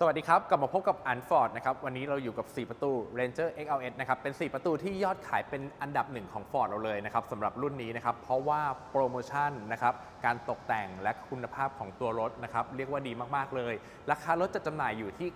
สวัสดีครับ กลับมาพบกับอันฟอร์ดนะครับ วันนี้เราอยู่กับ 4 ประตู Ranger XLS นะครับ เป็น 4 ประตูที่ยอดขายเป็นอันดับหนึ่งของ Ford เราเลยนะครับสำหรับรุ่นนี้นะครับ เพราะว่าโปรโมชั่นนะครับ การตกแต่งและคุณภาพของตัวรถนะครับ เรียกว่าดีมาก ๆ เลย ราคารถจะจำหน่ายอยู่ที่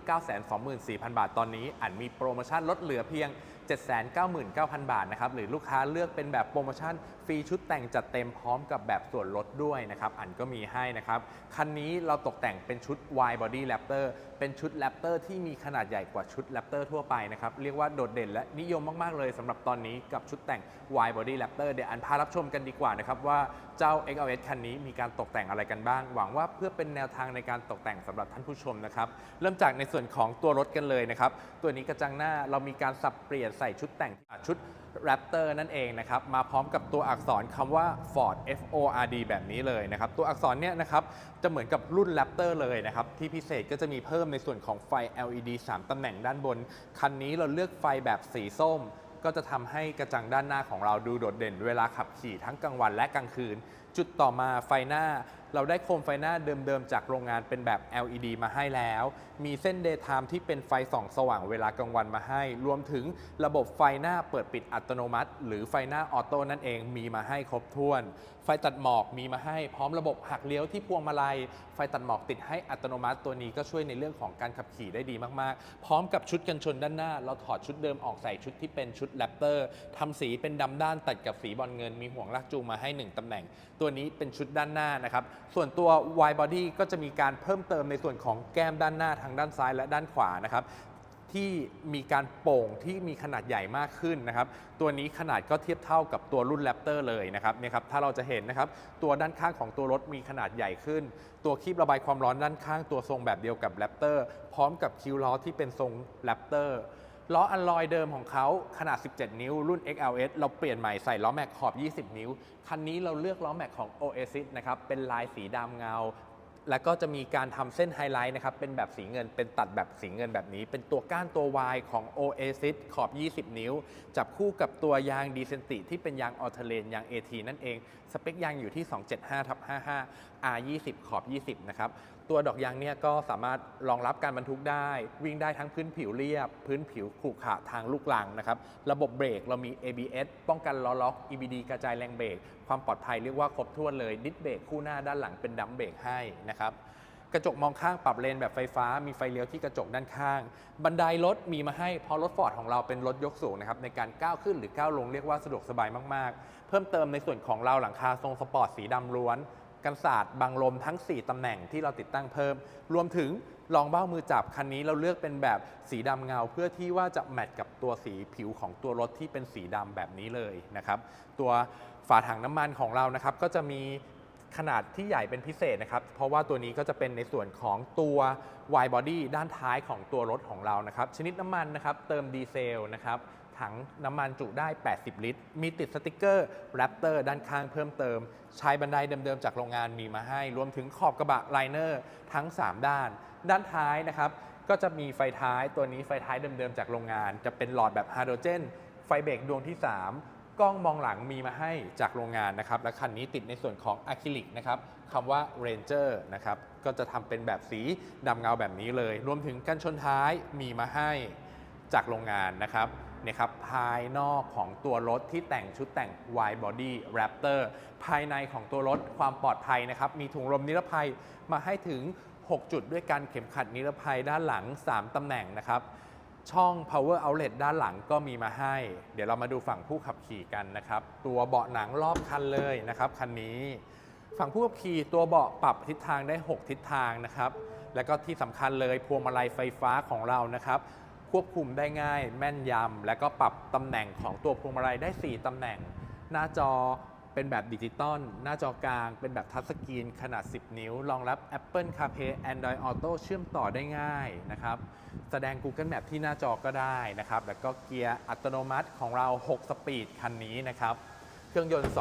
924,000 บาทตอนนี้อันมีโปรโมชั่นลดเหลือเพียง 799,000 บาทนะครับหรือลูกค้าเลือกเป็นแบบโปรโมชั่นฟรีชุดแต่งจัดเต็มพร้อมกับแบบส่วนลดด้วยนะครับอันก็มีให้นะครับคันนี้เราตกแต่งเป็นชุด Wide Body Raptor เป็นชุด Raptor ที่มีขนาดใหญ่กว่าชุด Raptor ทั่วไปนะครับเรียกว่าโดดเด่นและนิยมมาก ๆ เลยสำหรับตอนนี้กับชุดแต่ง Wide Body Raptor เดี๋ยวอันพารับชมกันดีกว่านะครับว่าเจ้า XLS คันนี้มีการตกแต่งอะไรกันบ้าง หวังว่าเพื่อเป็นแนวทางในการตกแต่งสำหรับท่านผู้ชมนะครับเริ่มจากในส่วนของตัวรถกันเลยนะครับตัวนี้กระจังหน้าเรามีการสับเปลี่ยนใส่ชุดแต่งชุด Raptor นั่นเองนะครับมาพร้อมกับตัวอักษรคำว่า Ford F O R D แบบนี้เลยนะครับตัวอักษรเนี่ยนะครับจะเหมือนกับรุ่น Raptor เลยนะครับที่พิเศษก็จะมีเพิ่มในส่วนของไฟ LED 3ตำแหน่งด้านบน คันนี้เราเลือกไฟแบบสีส้ม ก็จะทำให้กระจังด้านหน้าของเราดูโดดเด่น เวลาขับขี่ทั้งกลางวันและกลางคืน จุดต่อมาไฟหน้า เราได้โคมไฟหน้าเดิมๆ จากโรงงานเป็นแบบ LED มาให้แล้ว มีเส้น Daytime ที่เป็นไฟส่องสว่างเวลากลางวันมาให้ รวมถึงระบบไฟหน้าเปิดปิดอัตโนมัติ หรือไฟหน้าออโต้นั่นเองมีมาให้ครบถ้วน ไฟตัดหมอกมีมาให้พร้อมระบบหักเลี้ยวที่พวงมาลัย ไฟตัดหมอกติดให้อัตโนมัติตัวนี้ก็ช่วยในเรื่องของการขับขี่ได้ดีมากๆ พร้อมกับชุดกันชนด้านหน้า เราถอดชุดเดิมออกใส่ชุดที่เป็นชุดแรปเตอร์ทำสีเป็นดำด้านตัดกับสีบอลเงิน มีห่วงลากจูงมาให้ 1ตำแหน่งตัววนี้เป็นชุดด้านหน้านะครับ ส่วนตัว wide body ก็จะมีการเพิ่มเติมในส่วนของแก้มด้านหน้าทางด้านซ้ายและด้านขวานะครับที่มีการโป่งที่มีขนาดใหญ่มากขึ้นนะครับ ตัวนี้ขนาดก็เทียบเท่ากับตัวรุ่น Raptor เลยนะครับเนี่ยครับถ้าเราจะเห็นนะครับ ตัวด้านข้างของตัวรถมีขนาดใหญ่ขึ้น ตัวคีบระบายความร้อนด้านข้างตัวทรงแบบเดียวกับ Raptor พร้อมกับคิ้วล้อที่เป็นทรง Raptor ล้ออัลลอยเดิมของเขาขนาด 17 นิ้ว รุ่น XLS เราเปลี่ยนใหม่ใส่ล้อแม็กขอบ 20 นิ้ว คันนี้เราเลือกล้อแม็กของ Oasis นะครับ เป็นลายสีดำเงา แล้วก็จะมีการทำเส้นไฮไลท์นะครับ เป็นแบบสีเงิน เป็นตัดแบบสีเงินแบบนี้ เป็นตัวก้านตัว Y ของ Oasis ขอบ 20 นิ้ว จับคู่กับตัวยางดีเซนติที่เป็นยางออเทเลนยาง AT นั่นเอง สเปคยางอยู่ที่ 275ทับ55 R 20 ขอบ 20 นะครับ ตัวดอกยางเนี่ยก็สามารถรองรับการบรรทุกได้ วิ่งได้ทั้งพื้นผิวเรียบ พื้นผิวขรุขระทางลูกลังนะครับ ระบบเบรกเรามี ABS ป้องกันล้อล็อก EBD กระจายแรงเบรก ความปลอดภัยเรียกว่าครบถ้วนเลยดิสเบรกคู่หน้าด้านหลังเป็นดัมเบรกให้นะครับกระจกมองข้างปรับเลนแบบไฟฟ้า มีไฟเลี้ยวที่กระจกด้านข้าง บันไดรถมีมาให้เพราะรถฟอร์ดของเราเป็นรถยกสูงนะครับในการก้าวขึ้นหรือก้าวลงเรียกว่าสะดวกสบายมากๆ เพิ่มเติมในส่วนของเราหลังคาทรงสปอร์ตสีดำล้วน กันศาสตร์บังลมทั้ง 4 ตำแหน่งที่เราติดตั้งเพิ่ม รวมถึงรองเบ้ามือจับคันนี้เราเลือกเป็นแบบสีดำเงา เพื่อที่ว่าจะแมทกับตัวสีผิวของตัวรถที่เป็นสีดำแบบนี้เลยนะครับ ตัวฝาถังน้ำมันของเรานะครับก็จะมี ขนาดที่ใหญ่เป็นพิเศษนะครับ เพราะว่าตัวนี้ก็จะเป็นในส่วนของตัว wide body ด้านท้ายของตัวรถของเรานะครับ ชนิดน้ำมันนะครับ เติมดีเซลนะครับถังน้ำมันจุได้ 80 ลิตร มีติดสติกเกอร์ Raptor ด้านข้างเพิ่มเติม ใช้บันไดเดิมๆจากโรงงานมีมาให้ รวมถึงขอบกระบะไลเนอร์ทั้ง 3 ด้าน ด้านท้ายนะครับ ก็จะมีไฟท้ายตัวนี้ไฟท้ายเดิมๆจากโรงงาน จะเป็นหลอดแบบไฮโดรเจน ไฟเบรกดวงที่ 3 กล้องมองหลังมีมาให้จากโรงงานนะครับ และคันนี้ติดในส่วนของอะคริลิกนะครับคำว่า Ranger นะครับ ก็จะทำเป็นแบบสีดำเงาแบบนี้เลย รวมถึงกันชนท้ายมีมาให้จากโรงงานนะครับนี่ครับภายนอกของตัวรถที่แต่งชุดแต่ง Wide Body Raptor ภายในของตัวรถความปลอดภัยนะครับ มีถุงลมนิรภัยมาให้ถึง 6 จุดด้วยกันเข็มขัดนิรภัยด้านหลัง 3ตำแหน่งนะครับ ช่อง power outlet ด้านหลังก็มีมาให้ เดี๋ยวเรามาดูฝั่งผู้ขับขี่กันนะครับ ตัวเบาะหนังรอบคันเลยนะครับคันนี้ ฝั่งผู้ขับขี่ตัวเบาะปรับทิศทางได้ 6 ทิศทางนะครับ แล้วก็ที่สำคัญเลยพวงมาลัยไฟฟ้าของเรานะครับควบคุมได้ง่าย แม่นยำ และก็ปรับตำแหน่งของตัวพวงมาลัยได้ 4ตำแหน่ง หน้าจอ เป็นแบบดิจิตอลหน้าจอกลาง เป็นแบบทัชสกรีนขนาด 10 นิ้ว รองรับ Apple CarPlay Android Auto เชื่อมต่อได้ง่ายนะครับ แสดง Google Map ที่หน้าจอก็ได้นะครับ แล้วก็เกียร์อัตโนมัติของเรา 6 สปีดคันนี้นะครับ เครื่องยนต์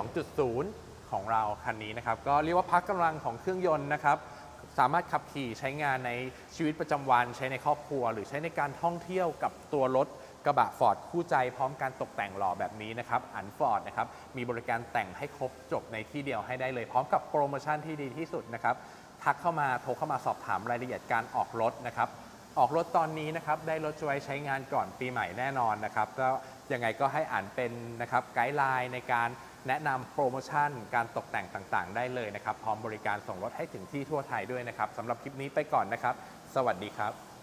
2.0 ของเราคันนี้นะครับ ก็เรียกว่าพักกำลังของเครื่องยนต์นะครับสามารถขับขี่ใช้งานในชีวิตประจำวัน ใช้ในครอบครัว หรือใช้ในการท่องเที่ยวกับตัวรถ กระบะฟอร์ดคู่ใจพร้อมการตกแต่งหล่อแบบนี้นะครับอันฟอร์ดนะครับมีบริการแต่งให้ครบจบในที่เดียวให้ได้เลย พร้อมกับโปรโมชั่นที่ดีที่สุดนะครับทักเข้ามาโทรเข้ามาสอบถามรายละเอียดการออกรถนะครับออกรถตอนนี้นะครับได้รถไว้ใช้งานก่อนปีใหม่แน่นอนนะครับก็ยังไงก็ให้อ่านเป็นนะครับไกด์ไลน์ในการแนะนำโปรโมชั่น การตกแต่งต่างๆ ได้เลยนะครับ พร้อมบริการส่งรถให้ถึงที่ทั่วไทยด้วยนะครับสำหรับคลิปนี้ไปก่อนนะครับ สวัสดีครับ